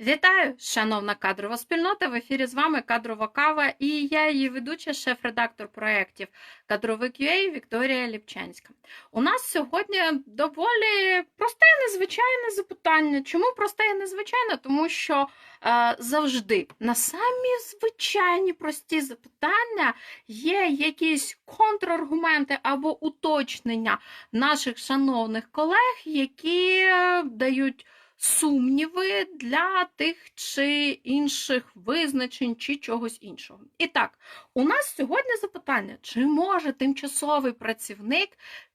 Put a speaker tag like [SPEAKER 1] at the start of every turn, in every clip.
[SPEAKER 1] Вітаю, шановна кадрова спільнота. В ефірі з вами кадрова кава і я її ведуча, шеф-редактор проєктів Кадровик QA Вікторія Ліпчанська. У нас сьогодні доволі просте і незвичайне запитання. Чому просте і незвичайне? Тому що е, завжди на самі звичайні прості запитання є якісь контраргументи або уточнення наших шановних колег, які е, дають сумніви для тих чи інших визначень чи чогось іншого. І так, у нас сьогодні запитання: чи може тимчасовий працівник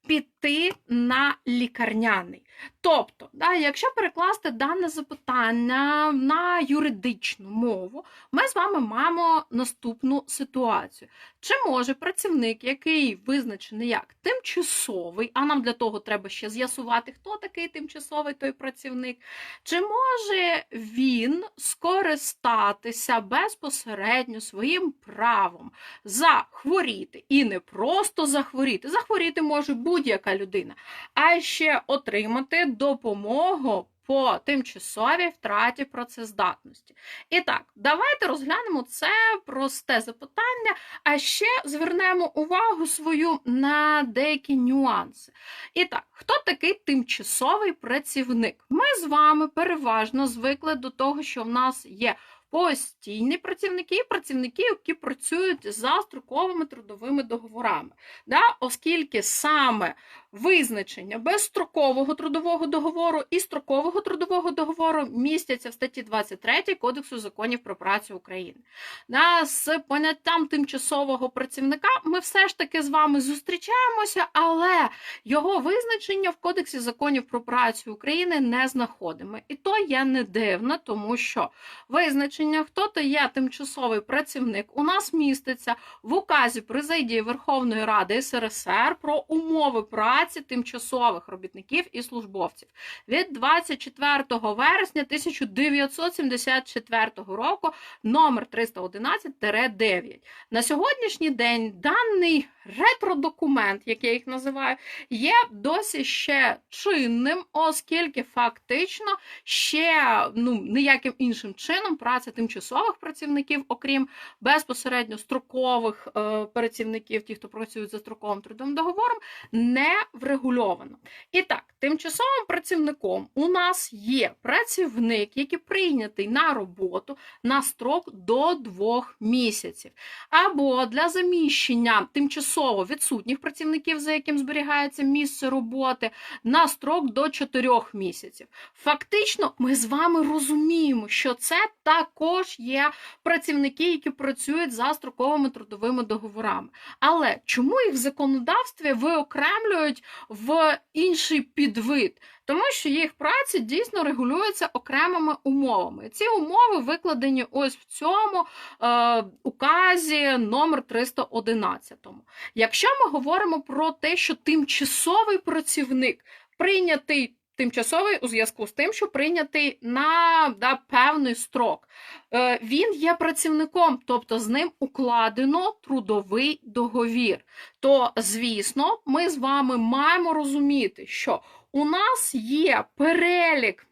[SPEAKER 1] піти на лікарняний? Тобто, да, якщо перекласти дане запитання на юридичну мову, ми з вами маємо наступну ситуацію. Чи може працівник, який визначений як тимчасовий, а нам для того треба ще з'ясувати, хто такий тимчасовий той працівник, чи може він скористатися безпосередньо своїм правом захворіти і не просто захворіти, захворіти може будь-яка людина, а ще отримати допомогу по тимчасовій втраті працездатності. І так, давайте розглянемо це просте запитання, а ще звернемо увагу свою на деякі нюанси. І так, хто такий тимчасовий працівник? Ми з вами переважно звикли до того, що в нас є постійні працівники і працівники, які працюють за строковими трудовими договорами. Да? Оскільки саме визначення безстрокового трудового договору і строкового трудового договору містяться в статті 23 Кодексу законів про працю України. Да? З поняттям тимчасового працівника ми все ж таки з вами зустрічаємося, але його визначення в Кодексі законів про працю України не знаходимо. І то є не дивно, тому що визначення, хто то є тимчасовий працівник, у нас міститься в указі президії Верховної Ради СРСР про умови праці тимчасових робітників і службовців від 24 вересня 1974 року номер 311-9. На сьогоднішній день даний ретродокумент, як я їх називаю, є досі ще чинним, оскільки фактично ще ну, ніяким іншим чином праця тимчасових працівників, окрім безпосередньо строкових е, працівників, ті, хто працюють за строковим трудовим договором, не врегульовано. І так, тимчасовим працівником у нас є працівник, який прийнятий на роботу на строк до двох місяців, або для заміщення тимчасово відсутніх працівників, за яким зберігається місце роботи, на строк до 4 місяців. Фактично, ми з вами розуміємо, що це також є працівники, які працюють за строковими трудовими договорами. Але чому їх в законодавстві виокремлюють в інший підвид? Тому що їх праця дійсно регулюється окремими умовами. Ці умови викладені ось в цьому е, указі номер 311. Якщо ми говоримо про те, що тимчасовий працівник прийнятий. Тимчасовий у зв'язку з тим, що прийнятий на да, певний строк. Е, Він є працівником, тобто з ним укладено трудовий договір. То, звісно, ми з вами маємо розуміти, що у нас є перелік.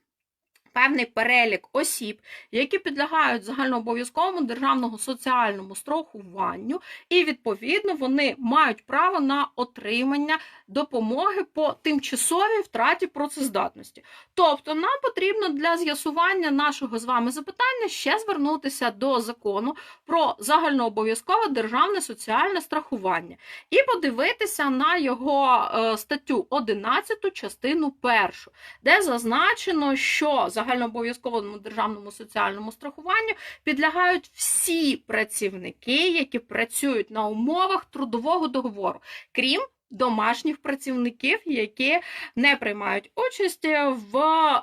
[SPEAKER 1] Певний перелік осіб, які підлягають загальнообов'язковому державному соціальному страхуванню, і відповідно вони мають право на отримання допомоги по тимчасовій втраті працездатності. Тобто, нам потрібно для з'ясування нашого з вами запитання ще звернутися до закону про загальнообов'язкове державне соціальне страхування і подивитися на його е, статтю 11, частину 1, де зазначено, що загальнообов'язковому державному соціальному страхуванню підлягають всі працівники, які працюють на умовах трудового договору, крім домашніх працівників, які не приймають участь в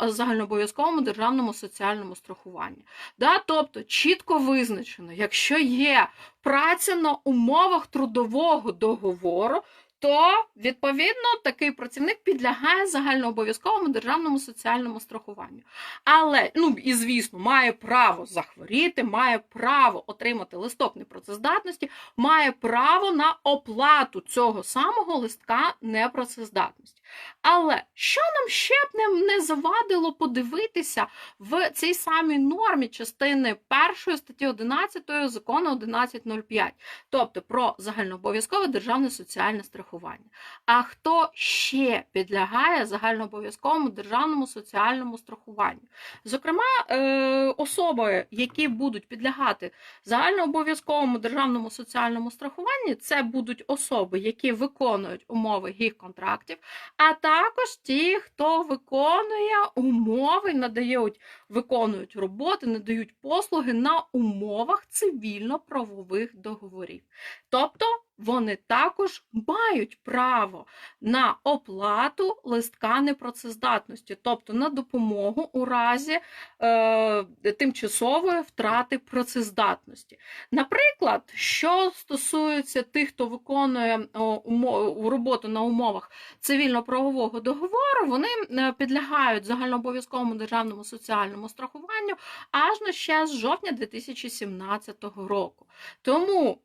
[SPEAKER 1] загальнообов'язковому державному соціальному страхуванні. Да? Тобто чітко визначено, якщо є праця на умовах трудового договору, то відповідно такий працівник підлягає загальнообов'язковому державному соціальному страхуванню. Але, ну і звісно, має право захворіти, має право отримати листок непрацездатності, має право на оплату цього самого листка непрацездатності. Але що нам ще б не, не завадило подивитися в цій самій нормі частини першої статті 11 закону 1105, тобто про загальнообов'язкове державне соціальне страхування. А хто ще підлягає загальнообов'язковому державному соціальному страхуванню? Зокрема, е, особи, які будуть підлягати загальнообов'язковому державному соціальному страхуванню, це будуть особи, які виконують умови їх контрактів, а також ті, хто виконує умови, надають, виконують роботи, надають послуги на умовах цивільно-правових договорів. Тобто вони також мають право на оплату листка непрацездатності, тобто на допомогу у разі е, тимчасової втрати працездатності. Наприклад, що стосується тих, хто виконує о, роботу на умовах цивільно-правового договору, вони е, підлягають загальнообов'язковому державному соціальному страхуванню аж на ще з жовтня 2017 року. Тому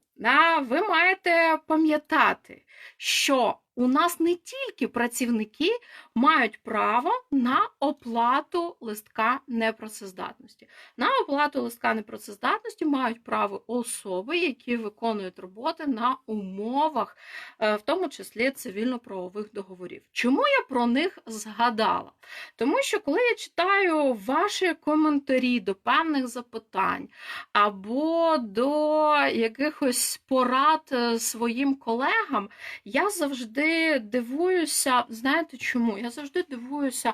[SPEAKER 1] ви маєте пам'ятати, що у нас не тільки працівники мають право на оплату листка непрацездатності. На оплату листка непрацездатності мають право особи, які виконують роботи на умовах, е, в тому числі цивільно-правових договорів. Чому я про них згадала? Тому що коли я читаю ваші коментарі до певних запитань або до якихось порад е, своїм колегам, я завжди дивуюся, знаєте чому? Я завжди дивуюся.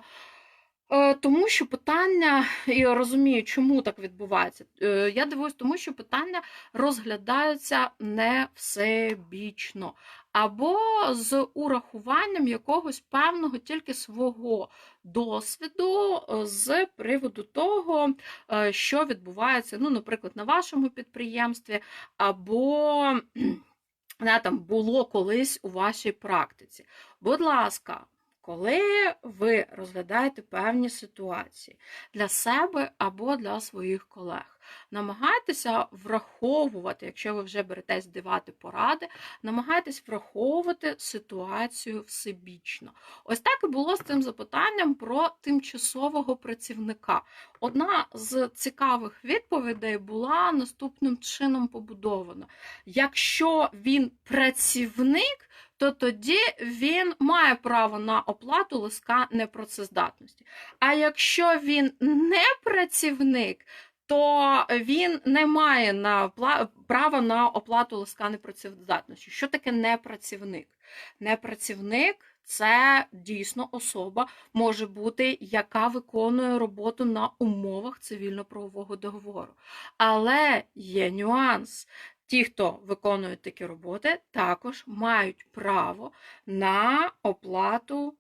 [SPEAKER 1] е, Тому що питання, і розумію, чому так відбувається. Е, Я дивуюсь, тому що питання розглядаються не всебічно, або з урахуванням якогось певного тільки свого досвіду е, з приводу того, що відбувається, ну, наприклад, на вашому підприємстві, або не, там було колись у вашій практиці. Будь ласка, коли ви розглядаєте певні ситуації для себе або для своїх колег, намагайтеся враховувати, якщо ви вже беретесь давати поради, намагайтесь враховувати ситуацію всебічно. Ось так і було з цим запитанням про тимчасового працівника. Одна з цікавих відповідей була наступним чином побудована. Якщо він працівник, то тоді він має право на оплату листка непрацездатності. А якщо він не працівник, то він не має на права на оплату листка непрацездатності. Що таке непрацівник? Непрацівник це дійсно особа може бути, яка виконує роботу на умовах цивільно-правового договору. Але є нюанс. Ті, хто виконують такі роботи, також мають право на оплату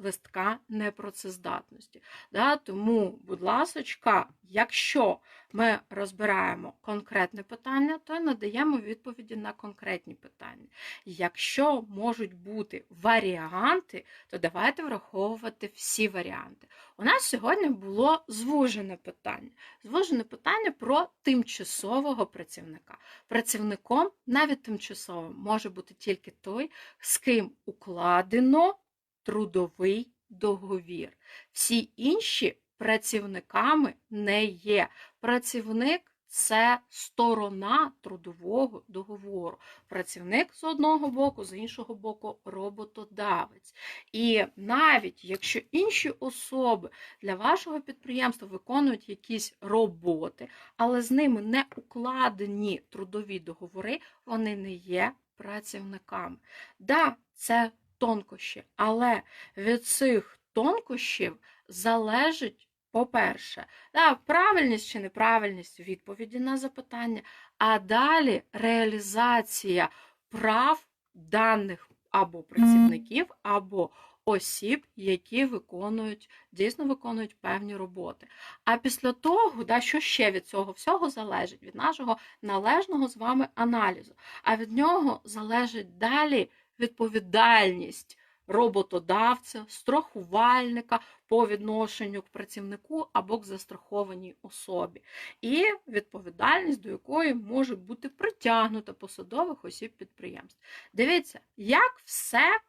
[SPEAKER 1] листка непрацездатності. Да? Тому, будь ласочка, якщо ми розбираємо конкретне питання, то надаємо відповіді на конкретні питання. Якщо можуть бути варіанти, то давайте враховувати всі варіанти. У нас сьогодні було звужене питання. Звужене питання про тимчасового працівника. Працівником навіть тимчасовим може бути тільки той, з ким укладено трудовий договір. Всі інші працівниками не є. Працівник це сторона трудового договору. Працівник з одного боку, з іншого боку, роботодавець. І навіть якщо інші особи для вашого підприємства виконують якісь роботи, але з ними не укладені трудові договори, вони не є працівниками. Да, це тонкощі, але від цих тонкощів залежить, по-перше, да, правильність чи неправильність відповіді на запитання, а далі реалізація прав даних або працівників, або осіб, які виконують, дійсно виконують певні роботи. А після того, да, що ще від цього всього залежить? Від нашого належного з вами аналізу. А від нього залежить далі відповідальність роботодавця, страхувальника по відношенню к працівнику або к застрахованій особі, і відповідальність, до якої може бути притягнута посадових осіб підприємств. Дивіться, як все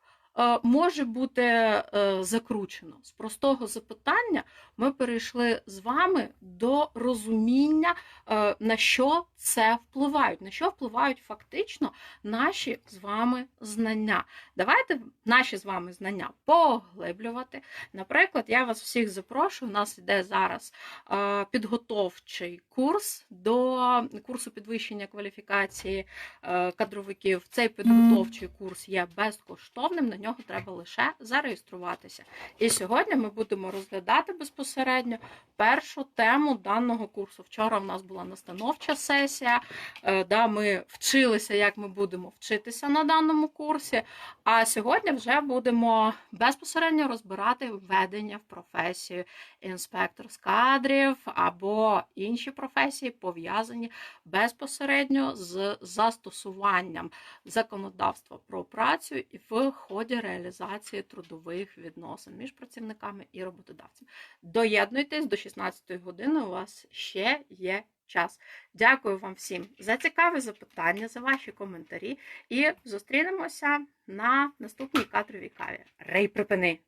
[SPEAKER 1] може бути е, закручено. З простого запитання ми перейшли з вами до розуміння, е, на що це впливають, на що впливають фактично наші з вами знання. Давайте наші з вами знання поглиблювати. Наприклад, я вас всіх запрошую. У нас іде зараз е, підготовчий курс до курсу підвищення кваліфікації е, кадровиків. Цей підготовчий курс є безкоштовним, нього треба лише зареєструватися. І сьогодні ми будемо розглядати безпосередньо першу тему даного курсу. Вчора в нас була настановча сесія, е, да, ми вчилися, як ми будемо вчитися на даному курсі. А сьогодні вже будемо безпосередньо розбирати введення в професію інспектор з кадрів або інші професії, пов'язані безпосередньо з застосуванням законодавства про працю і в ході реалізації трудових відносин між працівниками і роботодавцем. Доєднуйтесь до 16 години. У вас ще є час. Дякую вам всім за цікаві запитання, за ваші коментарі. І зустрінемося на наступній кадровій каві. Рей припини!